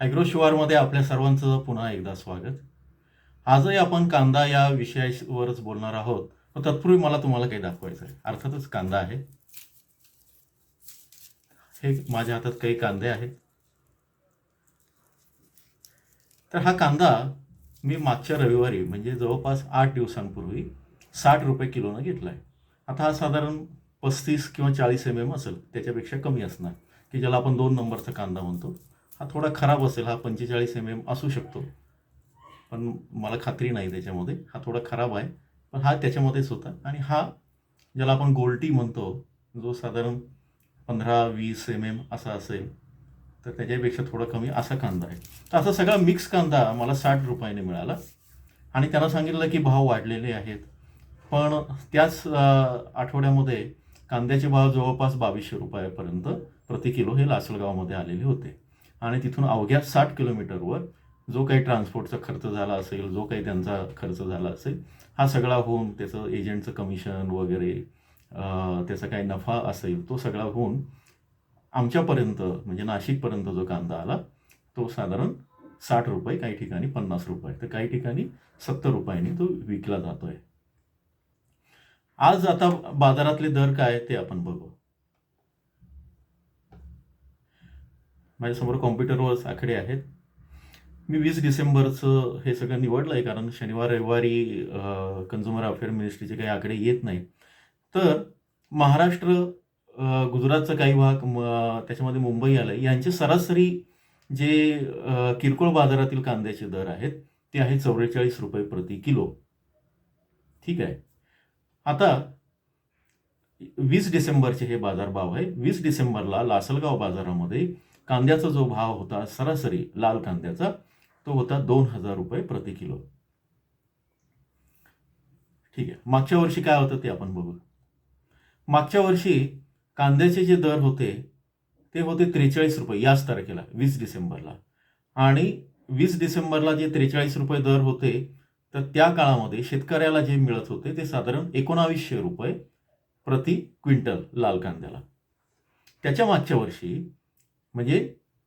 Agro शिवारमध्ये आपल्या सर्वांचं पुन्हा एकदा स्वागत. आजही आपण कांदा या विषयावरच बोलणार आहोत. पण तत्पूर्वी मला तुम्हाला काही दाखवायचं आहे. अर्थातच कांदा आहे. हे माझ्या हातात काही कांदे आहेत. तर हा कांदा मी मागच्या रविवारी म्हणजे जवळपास आठ दिवसांपूर्वी साठ रुपये किलोनं घेतला आहे आता हा साधारण पस्तीस किंवा चाळीस एम एम असेल त्याच्यापेक्षा कमी असणार की ज्याला आपण दोन नंबरचा कांदा म्हणतो. हा थोडा खराब असेल हा पंचेचाळीस एम एम असू शकतो. पण मला खात्री नाही त्याच्यामध्ये. हा थोडा खराब आहे. पण हा त्याच्यामध्येच होता. आणि हा ज्याला आपण गोल्टी म्हणतो जो साधारण पंधरा वीस एम एम असा असेल तर त्याच्यापेक्षा थोडा कमी असा कांदा आहे. तर असा सगळा मिक्स कांदा मला साठ रुपयाने मिळाला. आणि त्यांना सांगितलं की भाव वाढलेले आहेत. पण त्याच आठवड्यामध्ये कांद्याचे भाव जवळपास बावीसशे रुपयापर्यंत प्रति किलो हे लासलगावमध्ये आलेले होते. आणि तिथून अवघ्या साठ किलोमीटरवर जो काही ट्रान्सपोर्टचा खर्च झाला असेल जो काही त्यांचा खर्च झाला असेल हा सगळा होऊन त्याचं एजंटचं कमिशन वगैरे त्याचा काही नफा असेल तो सगळा होऊन आमच्यापर्यंत म्हणजे नाशिकपर्यंत जो कांदा आला तो साधारण साठ रुपये काही ठिकाणी पन्नास रुपये. तर काही ठिकाणी सत्तर रुपयांनी तो विकला जातोय. आज आता बाजारातले दर काय ते आपण बघू. माझ्यासमोर कॉम्प्युटरवर आकडे आहेत. मी वीस डिसेंबरचं हे सगळं निवडलं आहे कारण शनिवार रविवारी कन्झ्युमर अफेअर मिनिस्ट्रीचे काही आकडे येत नाहीत. तर महाराष्ट्र गुजरातचा काही भाग म- त्याच्यामध्ये मुंबई आलं यांचे सरासरी जे किरकोळ बाजारातील कांद्याचे दर आहेत ते आहे चौवेचाळीस रुपये प्रति किलो. ठीक आहे. आता वीस डिसेंबरचे हे बाजारभाव आहे वीस डिसेंबरला लासलगाव बाजारामध्ये कांद्याचा जो भाव होता सरासरी लाल कांद्याचा तो होता दोन हजार रुपये प्रति किलो. ठीक आहे. मागच्या वर्षी काय होतं ते आपण बघू. मागच्या वर्षी कांद्याचे जे दर होते ते होते त्रेचाळीस रुपये याच तारखेला वीस डिसेंबरला. आणि वीस डिसेंबरला जे त्रेचाळीस रुपये दर होते तर त्या काळामध्ये शेतकऱ्याला जे मिळत होते ते साधारण एकोणावीसशे रुपये प्रति क्विंटल लाल कांद्याला. त्याच्या मागच्या वर्षी म्हणजे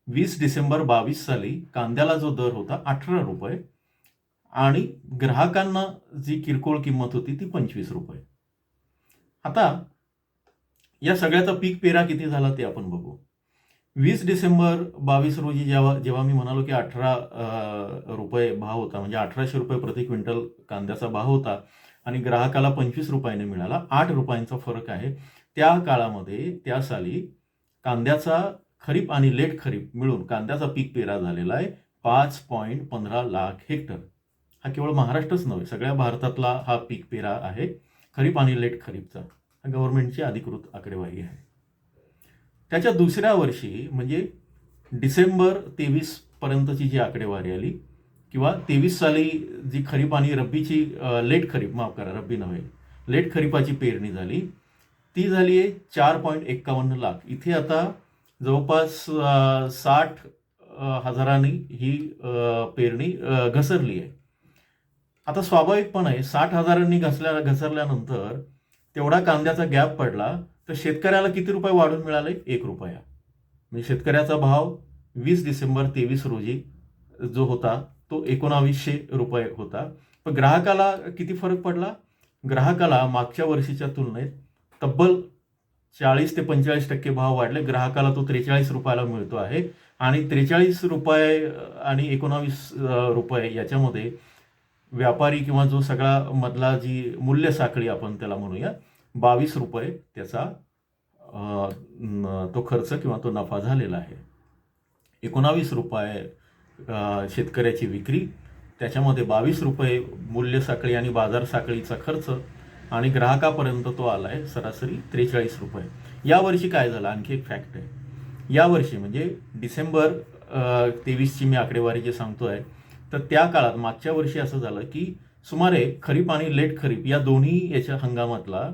वीस डिसेंबर बावीस साली कांद्याला जो दर होता अठरा रुपये आणि ग्राहकांना जी किरकोळ किंमत होती ती पंचवीस रुपये. आता या सगळ्याचा पीक पेरा किती झाला ते आपण बघू. वीस डिसेंबर बावीस रोजी जेव्हा जेव्हा मी म्हणालो की अठरा रुपये भाव होता म्हणजे अठराशे रुपये प्रति क्विंटल कांद्याचा भाव होता आणि ग्राहकाला पंचवीस रुपयाने मिळाला आठ रुपयांचा फरक आहे. त्या काळामध्ये त्या साली कांद्याचा खरीप आणि लेट खरीप मिळून कांद्याचा पीक पेरा झालेला आहे. पाच पॉईंट पंधरा लाख हेक्टर. हा केवळ महाराष्ट्रच नव्हे सगळ्या भारतातला हा पीक पेरा आहे खरीप आणि लेट खरीपचा. हा गव्हर्नमेंटची अधिकृत आकडेवारी आहे. त्याच्या दुसऱ्या वर्षी म्हणजे डिसेंबर तेवीस पर्यंतची जी आकडेवारी आली किंवा तेवीस साली जी खरीप आणि रब्बीची लेट खरीप माफ करा रब्बी नव्हे लेट खरीपाची पेरणी झाली ती झाली आहे चार पॉईंट एक्कावन्न लाख. इथे आता जवळपास साठ हजारांनी ही पेरणी घसरली आहे. आता स्वाभाविकपणे साठ हजारांनी घसल्या घसरल्यानंतर तेवढा कांद्याचा गॅप पडला तर शेतकऱ्याला किती रुपये वाढून मिळाले? एक रुपया. म्हणजे शेतकऱ्याचा भाव वीस डिसेंबर तेवीस रोजी जो होता तो एकोणावीसशे रुपये होता. पण ग्राहकाला किती फरक पडला? ग्राहकाला मागच्या वर्षीच्या तुलनेत तब्बल चाळीस ते पंचेचाळीस टक्के भाव वाढले. ग्राहकाला तो त्रेचाळीस रुपयाला मिळतो आहे. आणि त्रेचाळीस रुपये आणि एकोणावीस रुपये याच्यामध्ये व्यापारी किंवा जो सगळा मधला जी मूल्य साखळी आपण त्याला म्हणूया बावीस रुपये त्याचा तो खर्च किंवा तो नफा झालेला आहे. एकोणावीस रुपये शेतकऱ्याची विक्री त्याच्यामध्ये बावीस रुपये मूल्य साखळी आणि बाजार साखळीचा खर्च आणि ग्राहकापर्यंत तो आला आहे सरासरी त्रेचाळीस रुपये. यावर्षी काय झालं? आणखी एक फॅक्ट आहे. यावर्षी म्हणजे डिसेंबर तेवीसची मी आकडेवारी जे सांगतो आहे तर त्या काळात मागच्या वर्षी असं झालं की सुमारे खरीप आणि लेट खरीप या दोन्ही याच्या हंगामातला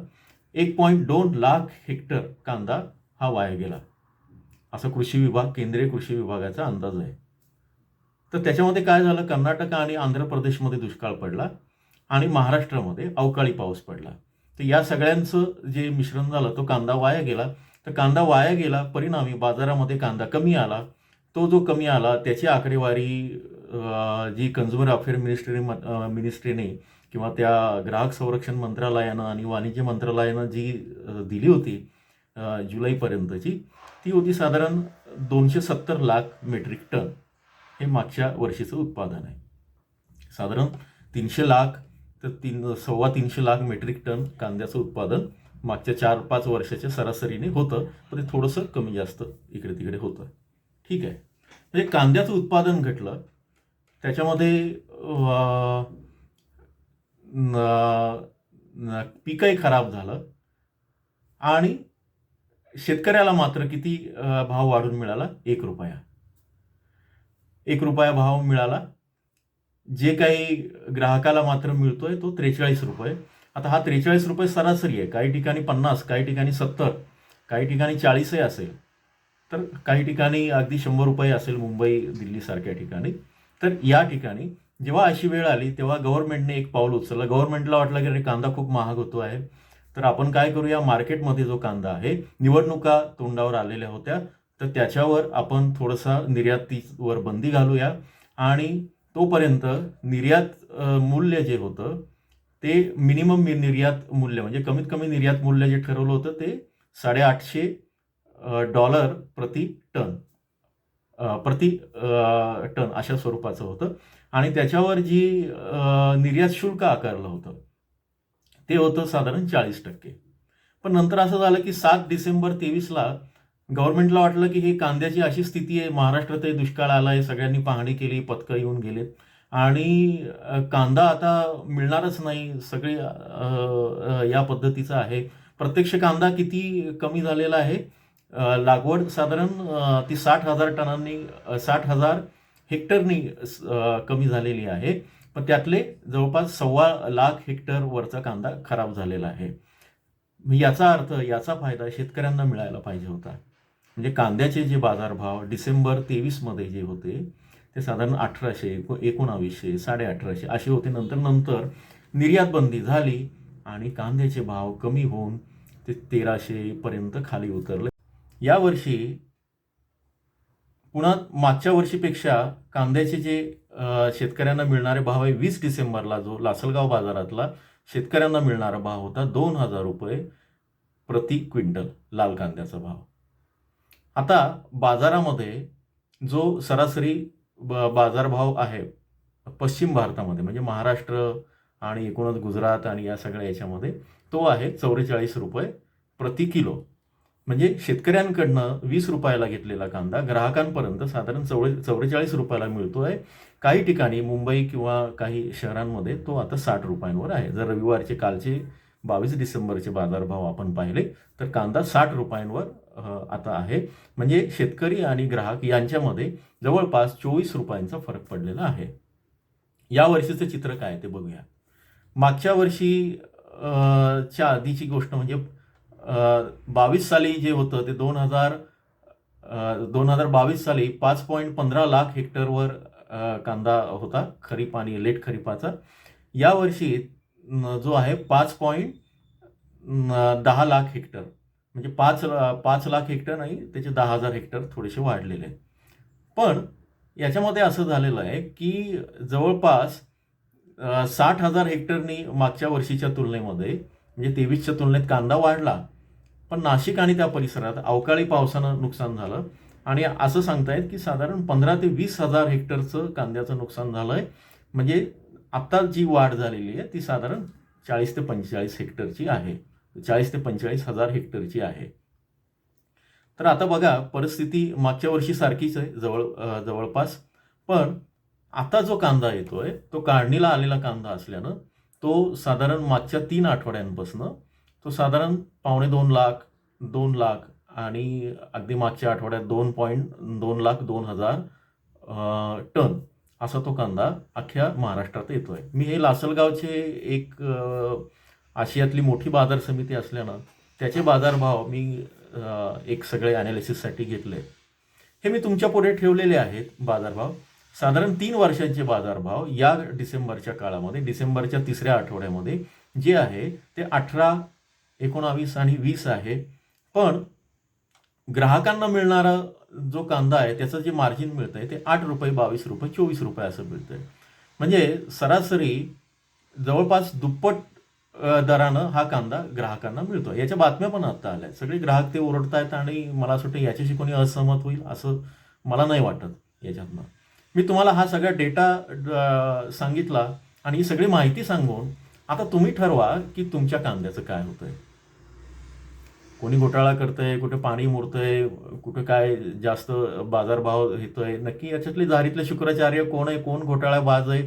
एक पॉईंट दोन लाख हेक्टर कांदा हा वाया गेला. असा कृषी विभाग केंद्रीय कृषी विभागाचा अंदाज आहे. तर त्याच्यामध्ये काय झालं? कर्नाटक आणि आंध्र प्रदेशमध्ये दुष्काळ पडला. आणि महाराष्ट्रामध्ये अवकाळी पाऊस पडला. तर या सगळ्यांचं जे मिश्रण झालं तो कांदा वाया गेला. तर कांदा वाया गेला परिणामी बाजारामध्ये कांदा कमी आला. तो जो कमी आला त्याची आकडेवारी जी कन्झ्युमर अफेअर मिनिस्ट्री मिनिस्ट्रीने किंवा त्या ग्राहक संरक्षण मंत्रालयानं आणि वाणिज्य मंत्रालयानं जी दिली होती जुलैपर्यंतची ती होती साधारण दोनशे सत्तर लाख मेट्रिक टन हे मागच्या वर्षीचं उत्पादन आहे. साधारण तीनशे लाख तर तीन सव्वा तीनशे लाख मेट्रिक टन कांद्याचं उत्पादन मागच्या चार पाच वर्षाच्या सरासरीने होतं पण ते थोडंसं कमी जास्त इकडे तिकडे होतं. ठीक आहे. म्हणजे कांद्याचं उत्पादन घटलं त्याच्यामध्ये पिकही खराब झालं आणि शेतकऱ्याला मात्र किती भाव वाढून मिळाला? एक रुपया. एक रुपया भाव मिळाला जे काही ग्राहकाला मात्र मिळतोय तो त्रेचाळीस रुपये. आता हा त्रेचाळीस रुपये सरासरी आहे. काही ठिकाणी पन्नास काही ठिकाणी सत्तर काही ठिकाणी चाळीसही असेल. तर काही ठिकाणी अगदी शंभर रुपये असेल मुंबई दिल्लीसारख्या ठिकाणी. तर या ठिकाणी जेव्हा अशी वेळ आली तेव्हा गव्हर्नमेंटने एक पाऊल उचललं. गव्हर्नमेंटला वाटलं की अरे कांदा खूप महाग होतो आहे. तर आपण काय करूया मार्केटमध्ये जो कांदा आहे निवडणुका तोंडावर आलेल्या होत्या. तर त्याच्यावर आपण थोडंसं निर्यातीवर बंदी घालूया. आणि तोपर्यंत निर्यात मूल्य जे होतं ते मिनिमम निर्यात मूल्य म्हणजे कमीत कमी निर्यात मूल्य जे ठरवलं होतं ते साडेआठशे डॉलर प्रति टन प्रति टन अशा स्वरूपाचं होतं. आणि त्याच्यावर जी निर्यात शुल्क आकारलं होतं ते होतं साधारण चाळीस टक्के. पण नंतर असं झालं की सात डिसेंबर तेवीसला गव्हर्नमेंटला वाटलं की हे कांद्याची अशी स्थिती आहे महाराष्ट्रातही दुष्काळ आला आहे सगळ्यांनी पाहणी केली पथकं येऊन गेलेत. आणि कांदा आता मिळणारच नाही सगळी या पद्धतीचं आहे. प्रत्यक्ष कांदा किती कमी झालेला आहे? लागवड साधारण ती साठ हजार टनांनी साठ हजार हेक्टरनी कमी झालेली आहे. पण त्यातले जवळपास सव्वा लाख हेक्टर वरचा कांदा खराब झालेला आहे. याचा अर्थ याचा फायदा शेतकऱ्यांना मिळायला पाहिजे होता. म्हणजे कांद्याचे जे बाजारभाव डिसेंबर तेवीसमध्ये जे होते ते साधारण अठराशे एको एकोणावीसशे साडे अठराशे असे होते. नंतर नंतर निर्यात बंदी झाली आणि कांद्याचे भाव कमी होऊन ते तेराशेपर्यंत खाली उतरले. यावर्षी पुन्हा मागच्या वर्षीपेक्षा कांद्याचे जे शेतकऱ्यांना मिळणारे भाव आहे वीस डिसेंबरला जो लासलगाव बाजारातला शेतकऱ्यांना मिळणारा भाव होता दोन हजार रुपये प्रति क्विंटल लाल कांद्याचा भाव. आता बाजारामध्ये जो सरासरी ब बाजारभाव आहे पश्चिम भारतामध्ये म्हणजे महाराष्ट्र आणि एकूणच गुजरात आणि या सगळ्या याच्यामध्ये तो आहे चौवेचाळीस रुपये प्रति किलो. म्हणजे शेतकऱ्यांकडनं वीस रुपयाला घेतलेला कांदा ग्राहकांपर्यंत साधारण चौवे चौवेचाळीस रुपयाला मिळतो आहे. काही ठिकाणी मुंबई किंवा काही शहरांमध्ये तो आता साठ रुपयांवर आहे. जर रविवारचे कालचे बावीस डिसेंबरचे बाजारभाव आपण पाहिले तर कांदा साठ रुपयांवर आता आहे. म्हणजे शेतकरी आणि ग्राहक यांच्यामध्ये जवळपास चोवीस रुपयांचा फरक पडलेला आहे. या वर्षीचं चित्र काय आहे ते बघूया. मागच्या वर्षी च्या आधीची गोष्ट म्हणजे बावीस साली जे होतं ते दोन हजार दोन हजार बावीस साली पाच पॉईंट पंधरा लाख हेक्टरवर कांदा होता खरीप आणि लेट खरीपाचा. यावर्षी जो आहे पाच पॉईंट दहा लाख हेक्टर. म्हणजे पाच पाच लाख हेक्टर नाही त्याचे दहा हजार हेक्टर थोडेसे वाढलेले आहेत. पण याच्यामध्ये असं झालेलं आहे की जवळपास साठ हजार हेक्टरनी मागच्या वर्षीच्या तुलनेमध्ये म्हणजे तेवीसच्या तुलनेत कांदा वाढला. पण नाशिक आणि त्या परिसरात अवकाळी पावसानं नुकसान झालं. आणि असं सांगतायत की साधारण पंधरा ते वीस हजार हेक्टरचं कांद्याचं नुकसान झालं आहे म्हणजे आत्ता जी वाढ झालेली आहे ती साधारण चाळीस ते पंचेचाळीस हेक्टरची आहे. चाळीस ते पंचेचाळीस हजार हेक्टरची आहे. तर आता बघा परिस्थिती मागच्या वर्षी सारखीच आहे जवळ जवळपास. पण आता जो कांदा येतोय तो काढणीला आलेला कांदा असल्यानं तो साधारण मागच्या तीन आठवड्यांपासून तो साधारण पावणे दोन लाख दोन लाख आणि अगदी मागच्या आठवड्यात दोन पॉईंट दोन लाख दोन हजार टन असा तो कांदा अख्ख्या महाराष्ट्रात येतोय. मी हे लासलगावचे एक आशियातली मोठी बाजार समिती असल्यानं त्याचे बाजारभाव मी एक सगळे अनालिसिससाठी घेतले. हे मी तुमच्यापुढे ठेवलेले आहेत बाजारभाव. साधारण तीन वर्षांचे बाजारभाव या डिसेंबरच्या काळामध्ये डिसेंबरच्या तिसऱ्या आठवड्यामध्ये जे आहे ते अठरा एकोणावीस आणि वीस आहे. पण ग्राहकांना मिळणारा जो कांदा आहे त्याचं जे मार्जिन मिळतं आहे ते आठ रुपये बावीस रुपये चोवीस रुपये असं मिळतं आहे म्हणजे सरासरी जवळपास दुप्पट दरानं हा कांदा ग्राहकांना मिळतो. याच्या बातम्या पण आता आल्या. सगळे ग्राहक ते ओरडतायत आणि मला असं वाटतं याच्याशी कोणी असहमत होईल असं मला नाही वाटत याच्यातनं. मी तुम्हाला हा सगळा डेटा सांगितला आणि ही सगळी माहिती सांगून आता तुम्ही ठरवा की तुमच्या कांद्याचं काय होतंय. कोणी घोटाळा करतंय कुठे पाणी मुरतंय कुठे काय जास्त बाजारभाव येतोय नक्की याच्यातले जारीतले शुक्राचार्य कोण आहे कोण घोटाळाबाज आहे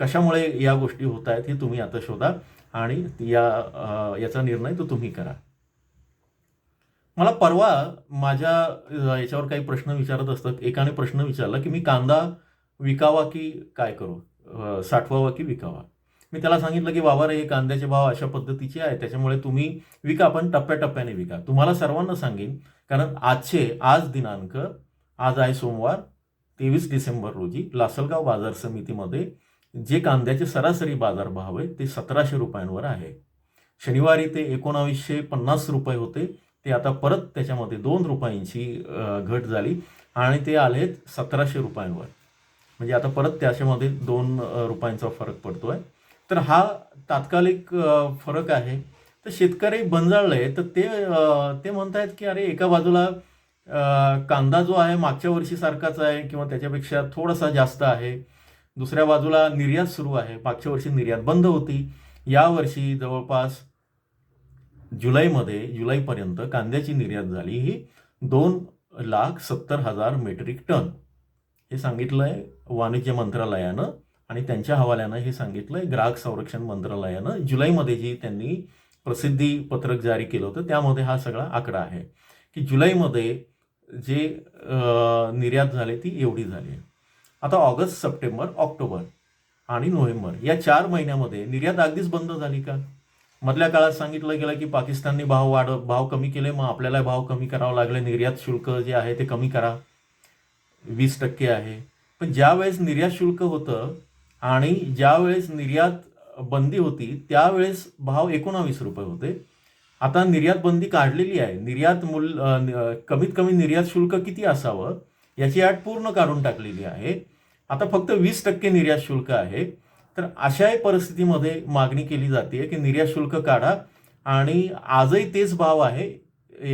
कशामुळे या गोष्टी होत आहेत हे तुम्ही आता शोधा आणि या याचा निर्णय तो तुम्ही करा. मला परवा माझ्या याच्यावर काही प्रश्न विचारत असतात. एकाने प्रश्न विचारला की मी कांदा विकावा की काय करू? साठवावा की विकावा? मी त्याला सांगितलं की बाबा रे हे कांद्याचे भाव अशा पद्धतीचे आहे त्याच्यामुळे तुम्ही विका पण टप्प्याटप्प्याने विका. तुम्हाला सर्वांना सांगेन कारण आजचे आज दिनांक आज आहे सोमवार तेवीस डिसेंबर रोजी लासलगाव बाजार समितीमध्ये जे कांद्याचे सरासरी बाजारभाव आहे ते सतराशे रुपयांवर आहे. शनिवारी ते एकोणावीसशे पन्नास रुपये होते. ते आता परत त्याच्यामध्ये दोन रुपयांची घट झाली आणि ते आलेत सतराशे रुपयांवर. म्हणजे आता परत त्याच्यामध्ये दोन रुपयांचा फरक पडतो आहे तर हा तात्कालिक फरक आहे. तर शेतकरी बंजाळले तर ते ते ते म्हणतायत की अरे एका बाजूला कांदा जो आहे मागच्या वर्षीसारखाच आहे किंवा त्याच्यापेक्षा थोडासा जास्त आहे. दुसऱ्या बाजूला निर्यात सुरू आहे. मागच्या वर्षी निर्यात बंद होती. यावर्षी जवळपास जुलैमध्ये जुलैपर्यंत कांद्याची निर्यात झाली ही दोन लाख सत्तर हजार मेट्रिक टन. हे सांगितलं आहे वाणिज्य मंत्रालयानं आणि त्यांच्या हवाल्यानं हे सांगितलं आहे ग्राहक संरक्षण मंत्रालयानं. जुलैमध्ये जी त्यांनी प्रसिद्धी पत्रक जारी केलं होतं त्यामध्ये हा सगळा आकडा आहे की जुलैमध्ये जे निर्यात झाली ती एवढी झाली आहे. आता ऑगस्ट सप्टेंबर ऑक्टोबर आणि नोव्हेंबर या चार महिन्यामध्ये निर्यात अगदीच बंद झाली का? मधल्या काळात सांगितलं गेलं की पाकिस्तानने भाव वाढ भाव कमी केले मग आपल्याला भाव कमी करावं लागले निर्यात शुल्क जे आहे ते कमी करा. वीस टक्के आहे. पण ज्या वेळेस निर्यात शुल्क होतं आणि ज्या वेळेस निर्यात बंदी होती त्यावेळेस भाव एकोणावीस रुपये होते. आता निर्यात बंदी काढलेली आहे. निर्यात मूल कमीत कमी निर्यात शुल्क किती असावं? याची अट पूर्ण काढून टाकलेली आहे. आता फक्त वीस टक्के निर्यात शुल्क आहे. तर अशाही परिस्थितीमध्ये मागणी केली जाते की निर्यात शुल्क काढा आणि आजही तेच भाव आहे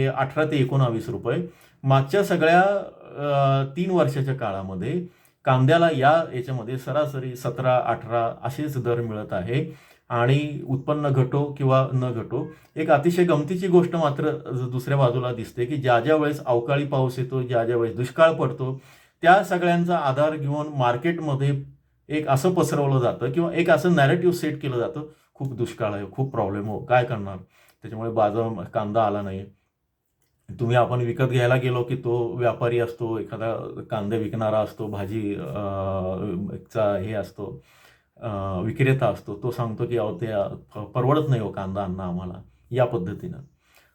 अठरा ते एकोणावीस रुपये. मागच्या सगळ्या तीन वर्षाच्या काळामध्ये कांद्याला या याच्यामध्ये सरासरी सतरा अठरा असेच दर मिळत आहे. आणि उत्पन्न घटो किंवा न घटो एक अतिशय गमतीची गोष्ट मात्र दुसऱ्या बाजूला दिसते की ज्या ज्या वेळेस अवकाळी पाऊस येतो ज्या ज्या वेळेस दुष्काळ पडतो त्या सगळ्यांचा आधार घेऊन मार्केटमध्ये एक असं पसरवलं जातं किंवा एक असं नॅरेटिव्ह सेट केलं जातं खूप दुष्काळ आहे खूप प्रॉब्लेम हो काय करणार? त्याच्यामुळे बाजार कांदा आला नाही तुम्ही आपण विकत घ्यायला गेलो की तो व्यापारी असतो एखादा कांदे विकणारा असतो भाजी चा हे असतो. विक्रेता असतो तो सांगतो की अहो ते परवडत नाही हो कांदा अन्न आम्हाला. या पद्धतीनं.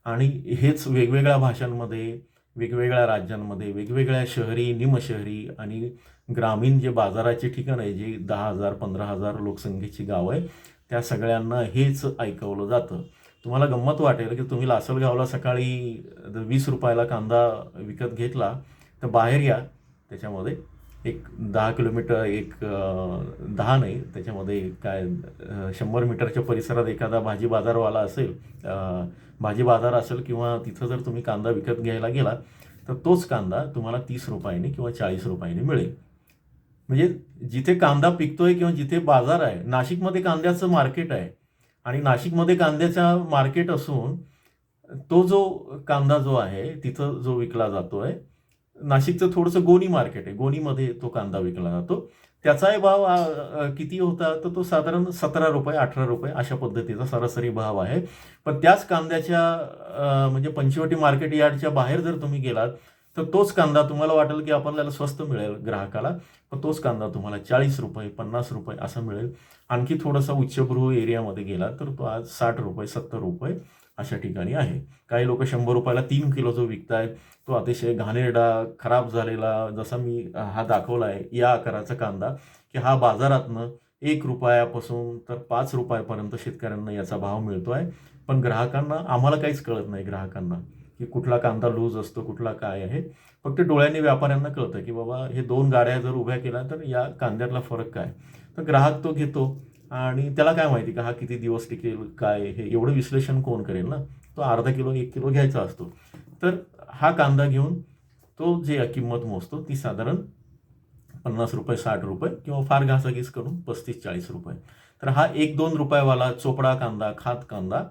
आणि हेच वेगवेगळ्या भाषांमध्ये वेगवेगळ्या राज्यांमध्ये वेगवेगळ्या शहरी निमशहरी आणि ग्रामीण जे बाजाराचे ठिकाण आहे जे दहा हजार पंधरा हजार लोकसंख्येची गावं आहे त्या सगळ्यांना हेच ऐकवलं जातं. तुम्हाला गंमत वाटेल की तुम्ही लासलगावला सकाळी वीस रुपयाला कांदा विकत घेतला तर बाहेर या त्याच्यामध्ये एक दहा किलोमीटर एक दहा नाही त्याच्यामध्ये काय शंभर मीटरच्या परिसरात एखादा भाजी बाजारवाला असेल भाजी बाजार असेल किंवा तिथं जर तुम्ही कांदा विकत घ्यायला गेला तर तोच कांदा तुम्हाला तीस रुपयाने किंवा चाळीस रुपयाने मिळेल. म्हणजे जिथे कांदा पिकतोय किंवा जिथे बाजार आहे नाशिकमध्ये कांद्याचं मार्केट आहे आणि नाशिकमध्ये कांद्याचा मार्केट असून तो जो कांदा जो आहे तिथं जो विकला जातो आहे नाशिकचं थोडंसं गोणी मार्केट आहे. गोणीमध्ये तो कांदा विकला जातो. त्याचाही भाव किती होता? तर तो साधारण सतरा रुपये अठरा रुपये अशा पद्धतीचा सरासरी भाव आहे. पण त्याच कांद्याच्या म्हणजे पंचवटी मार्केट यार्डच्या बाहेर जर तुम्ही गेलात तर तोच कांदा तुम्हाला वाटेल की आपल्याला स्वस्त मिळेल ग्राहकाला. पण तोच कांदा तुम्हाला चाळीस रुपये पन्नास रुपये असा मिळेल. आणखी थोडासा उच्चभ्रू एरियामध्ये गेला तर तो आज साठ रुपये सत्तर रुपये अशा ठिकाणी आहे. काही लोक शंभर रुपयाला तीन किलो जो विकतायत. तो अतिशय घाणेरडा खराब झालेला जसा मी हा दाखवला आहे या आकाराचा कांदा की हा बाजारातनं एक रुपयापासून तर पाच रुपयापर्यंत शेतकऱ्यांना याचा भाव मिळतो आहे पण ग्राहकांना आम्हाला काहीच कळत नाही ग्राहकांना की कुठला कांदा लूज असतो कुठला काय आहे. फक्त डोळ्यांनी व्यापाऱ्यांना कळतं की बाबा हे दोन गाड्या जर उभ्या केल्या तर या कांद्यातला फरक काय? तर ग्राहक तो घेतो. आणि त्याला काय माहिती का हा किती दिवस टिकेल काय हे? एवढं विश्लेषण कोण करेल ना? तो अर्धा किलो एक किलो घ्यायचा असतो. तर हा कांदा घेऊन तो जे किंमत मोजतो ती साधारण पन्नास रुपये साठ रुपये किंवा फार घासाघीस करून पस्तीस चाळीस रुपये. तर हा एक दोन रुपयावाला चोपडा कांदा खात कांदा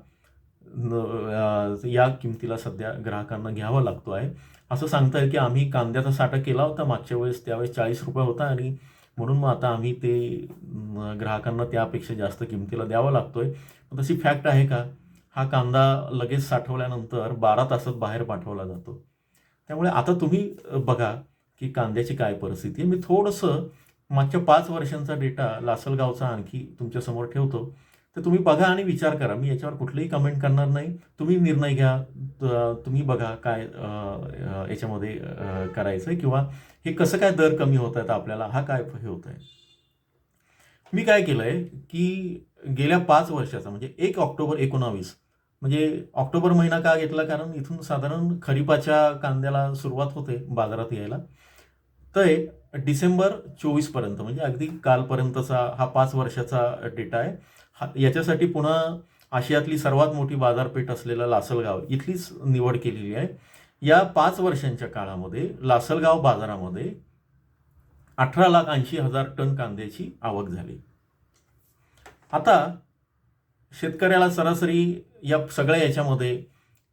न- या किमतीला सध्या ग्राहकांना घ्यावा लागतो आहे. असं सांगता येईल की आम्ही कांद्याचा साठा केला होता मागच्या वेळेस त्यावेळेस चाळीस रुपये होता आणि म्हणून मग आता आम्ही ते ग्राहकांना त्यापेक्षा जास्त किमतीला द्यावा लागतोय. मग तशी फॅक्ट आहे का? हा कांदा लगेच साठवल्यानंतर बारा तासात बाहेर पाठवला जातो. त्यामुळे आता तुम्ही बघा की कांद्याची काय परिस्थिती आहे. मी थोडंसं मागच्या पाच वर्षांचा डेटा लासलगावचा आणखी तुमच्यासमोर ठेवतो. तर तुम्ही बघा आणि विचार करा. मी याच्यावर कुठलीही कमेंट करणार नाही. तुम्ही निर्णय घ्या. तुम्ही बघा काय याच्यामध्ये करायचं किंवा हे कसं काय दर कमी होत आहेत आपल्याला हा काय हे होत आहे? मी काय केलं आहे की गेल्या पाच वर्षाचा म्हणजे एक ऑक्टोबर एकोणावीस म्हणजे ऑक्टोबर महिना का घेतला? कारण इथून साधारण खरीपाच्या कांद्याला सुरुवात होते बाजारात यायला. तर डिसेंबर चोवीसपर्यंत म्हणजे अगदी कालपर्यंतचा हा पाच वर्षाचा डेटा आहे. हा याच्यासाठी पुन्हा आशियातली सर्वात मोठी बाजारपेठ असलेलं लासलगाव इथलीच निवड केलेली आहे. या पाच वर्षांच्या काळामध्ये लासलगाव बाजारामध्ये अठरा लाख ऐंशी हजार टन कांद्याची आवक झाली. आता शेतकऱ्याला सरासरी या सगळ्या याच्यामध्ये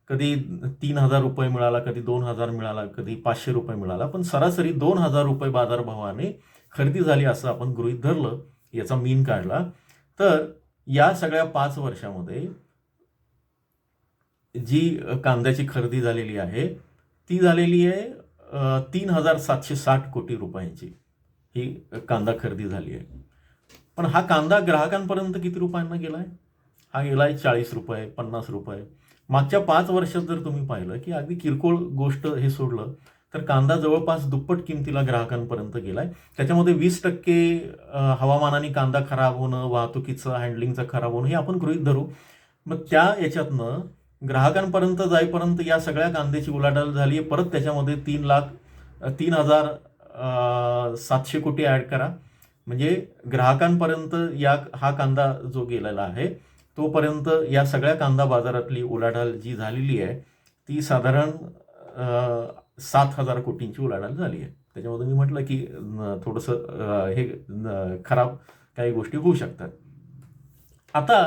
कधी तीन हजार रुपये मिळाला कधी दोन हजार मिळाला कधी पाचशे रुपये मिळाला पण सरासरी दोन हजार रुपये बाजारभावाने खरेदी झाली असं आपण गृहीत धरलं याचा मीन काढला. तर या सगळ्या पाच वर्षामध्ये जी कांद्याची खरेदी झालेली आहे ती झालेली आहे तीन हजार सातशे साठ कोटी रुपयांची ही कांदा खरेदी झाली आहे. पण हा कांदा ग्राहकांपर्यंत किती रुपयांना गेलाय? हा गेलाय चाळीस रुपये पन्नास रुपये. मागच्या पाच वर्षात जर तुम्ही पाहिलं की अगदी किरकोळ गोष्ट हे सोडलं तर कांदा जवळपास दुप्पट किमतीला ग्राहकांपर्यंत गेलाय. त्याच्यामध्ये वीस टक्के हवामानाने कांदा खराब होणं वाहतुकीचं हँडलिंगचं खराब होणं हे आपण गृहीत धरू. मग त्या याच्यातनं ग्राहकांपर्यंत जाईपर्यंत या सगळ्या कांद्याची उलाढाल झाली आहे. परत त्याच्यामध्ये तीन लाख तीन हजार सातशे कोटी ॲड करा. म्हणजे ग्राहकांपर्यंत या हा कांदा जो गेलेला आहे तोपर्यंत या सगळ्या कांदा बाजारातली उलाढाल जी झालेली आहे ती साधारण सात हजार कोटींची उलाढाल झाली आहे. त्याच्यामध्ये मी म्हटलं की थोडंसं हे खराब काही गोष्टी होऊ शकतात. आता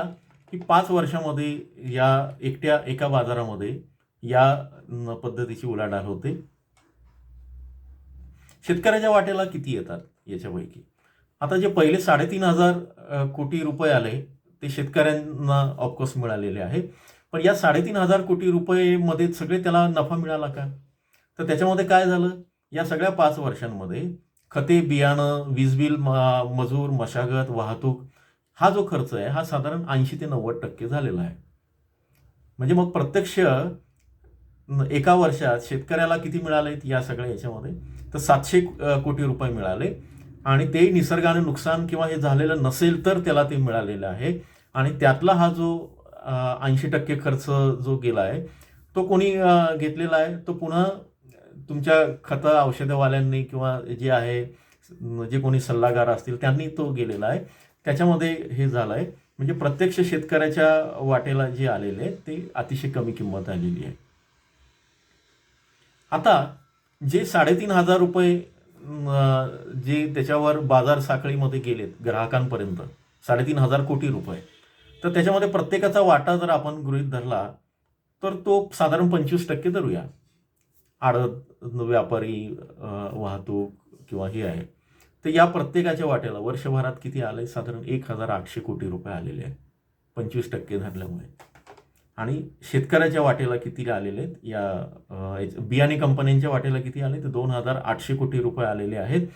ही पाच वर्षामध्ये या एकट्या एका बाजारामध्ये या पद्धतीची उलाढाल होते. शेतकऱ्याच्या वाटेला किती येतात याच्यापैकी? आता जे पहिले साडेतीन हजार कोटी रुपये आले ते शेतकऱ्यांना ऑफकोर्स मिळालेले आहे. पण या साडेतीन हजार कोटी रुपयेमध्ये सगळे त्याला नफा मिळाला का? तर त्याच्यामध्ये काय झालं? या सगळ्या पाच वर्षांमध्ये खते बियाणं वीज बिल म- मजूर मशागत वाहतूक हा जो खर्च आहे हा साधारण ऐंशी ते नव्वद टक्के झालेला आहे. म्हणजे मग प्रत्यक्ष एका वर्षात शेतकऱ्याला किती मिळाले या सगळ्या याच्यामध्ये? तर सातशे कोटी रुपये मिळाले. आणि ते निसर्गाने नुकसान किंवा हे झालेलं नसेल तर त्याला ते मिळालेलं आहे. आणि त्यातला हा जो ऐंशी टक्के खर्च जो गेला आहे तो कोणी घेतलेला आहे? तो पुन्हा तुमच्या खतं औषधवाल्यांनी किंवा जे आहे जे कोणी सल्लागार असतील त्यांनी तो गेलेला आहे. त्याच्यामध्ये हे झालं आहे म्हणजे प्रत्यक्ष शेतकऱ्याच्या वाटेला जे आलेले आहे ते अतिशय कमी किंमत आलेली आहे. आता जे साडेतीन हजार रुपये जे त्याच्यावर बाजार साखळीमध्ये गेलेत ग्राहकांपर्यंत साडेतीन हजार कोटी रुपये तर त्याच्यामध्ये प्रत्येकाचा वाटा जर आपण गृहीत धरला तर तो साधारण पंचवीस टक्के धरूया. आडत व्यापारी वाहतूक किंवा हे आहे. तर या प्रत्येकाच्या वाट्याला वर्षभरात किती आले साधारण एक हजार आठशे कोटी रुपये आलेले आहेत. पंचवीस टक्के धरल्यामुळे. आणि शेतकऱ्याच्या वाटेला किती आलेले आहेत? या बियाणे कंपन्यांच्या वाटेला किती आले तर दोन हजार आठशे कोटी रुपये आलेले आहेत.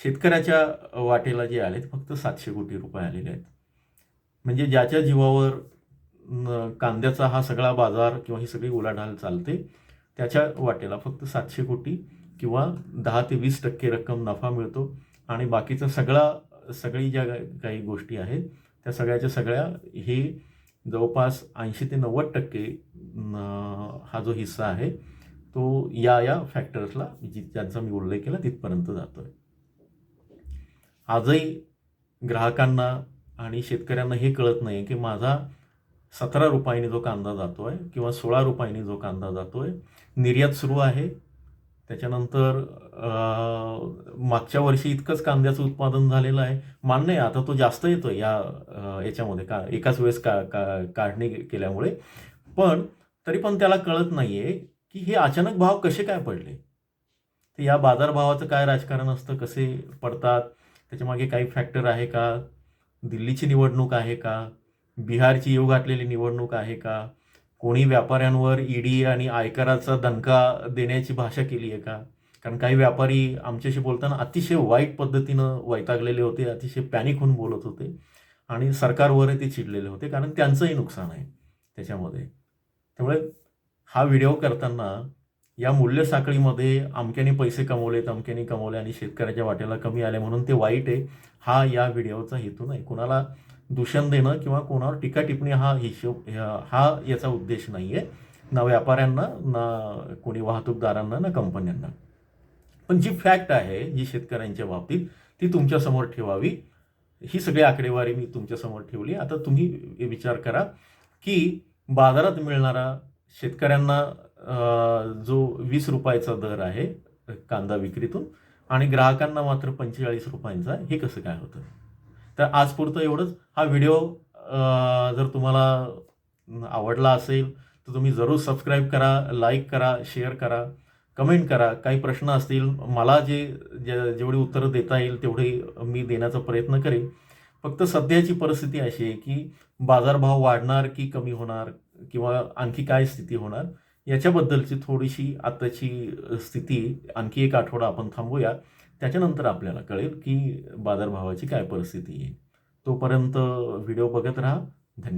शेतकऱ्याच्या वाटेला जे आलेत फक्त सातशे कोटी रुपये आलेले आहेत. म्हणजे ज्याच्या जीवावर कांद्याचा हा सगळा बाजार किंवा ही सगळी उलाढाल चालते त्याच्या वाटेला फक्त सातशे कोटी किंवा दहा ते वीस टक्के रक्कम नफा मिळतो. आणि बाकीचा सगळा सगळी ज्या काही गोष्टी आहेत त्या सगळ्याच्या सगळ्या हे जवळपास ऐंशी ते नव्वद टक्के हा जो हिस्सा आहे तो या या फॅक्टर्सला जी ज्यांचा मी उल्लेख केला तिथपर्यंत जातो आहे आजही ग्राहकांना आणि शेतकऱ्यांना हे कळत नाही की माझा सतरा रुपयांनी जो कांदा जातो आहे किंवा सोळा रुपयांनी जो कांदा जातो आहे निर्यात सुरू आहे. त्याच्यानंतर मागच्या वर्षी इतकंच कांद्याचं उत्पादन झालेलं आहे. मान्य आहे आता तो जास्त येतो या याच्यामध्ये का एकाच वेळेस का का काढणी केल्यामुळे. पण तरी पण त्याला कळत नाही आहे की हे अचानक भाव कसे काय पडले? तर या बाजारभावाचं काय राजकारण असतं? कसे पडतात? त्याच्यामागे काही फॅक्टर आहे का? दिल्लीची निवडणूक आहे का? बिहारची येऊ घातलेली निवडणूक आहे का? कोणी व्यापाऱ्यांवर ईडी आणि आयकराचा दणका देण्याची भाषा केली आहे का? कारण काही व्यापारी आमच्याशी बोलताना अतिशय वाईट पद्धतीनं वैतागलेले होते अतिशय पॅनिक होऊन बोलत होते आणि सरकारवर ते चिडलेले होते कारण त्यांचंही नुकसान आहे त्याच्यामध्ये. त्यामुळे हा व्हिडिओ करताना या मूल्य साखळीमध्ये अमक्याने पैसे कमवले तमक्याने कमवले आणि शेतकऱ्याच्या वाट्याला कमी आले म्हणून ते वाईट आहे हा या व्हिडिओचा हेतू नाही. कुणाला दूषण देणं किंवा कोणावर टीका टिप्पणी हा हिशोब हा याचा उद्देश नाही आहे ना व्यापाऱ्यांना ना कोणी वाहतूकदारांना ना कंपन्यांना. पण जी फॅक्ट आहे जी शेतकऱ्यांच्या बाबतीत ती तुमच्यासमोर ठेवावी. ही सगळी आकडेवारी मी तुमच्यासमोर ठेवली. आता तुम्ही विचार करा की बाजारात मिळणारा शेतकऱ्यांना जो वीस रुपयाचा दर आहे कांदा विक्रीतून आणि ग्राहकांना मात्र पंचेचाळीस रुपयांचा आहे. हे कसं काय होतं? तर आजपुरतं एवढंच. हा व्हिडिओ जर तुम्हाला आवडला असेल तर तुम्ही जरूर सबस्क्राईब करा लाईक करा शेअर करा कमेंट करा. काही प्रश्न असतील मला जे जेवढी उत्तरं देता येईल तेवढी मी देण्याचा प्रयत्न करेन. फक्त सध्याची परिस्थिती अशी आहे की बाजारभाव वाढणार की कमी होणार किंवा आणखी काय स्थिती होणार याच्याबद्दलची थोडीशी आत्ताची स्थिती आणखी एक आठवडा आपण थांबूया. त्याच्यानंतर आपल्याला कळेल की बाजारभावाची काय परिस्थिती आहे. तोपर्यंत व्हिडिओ बघत राहा. धन्यवाद.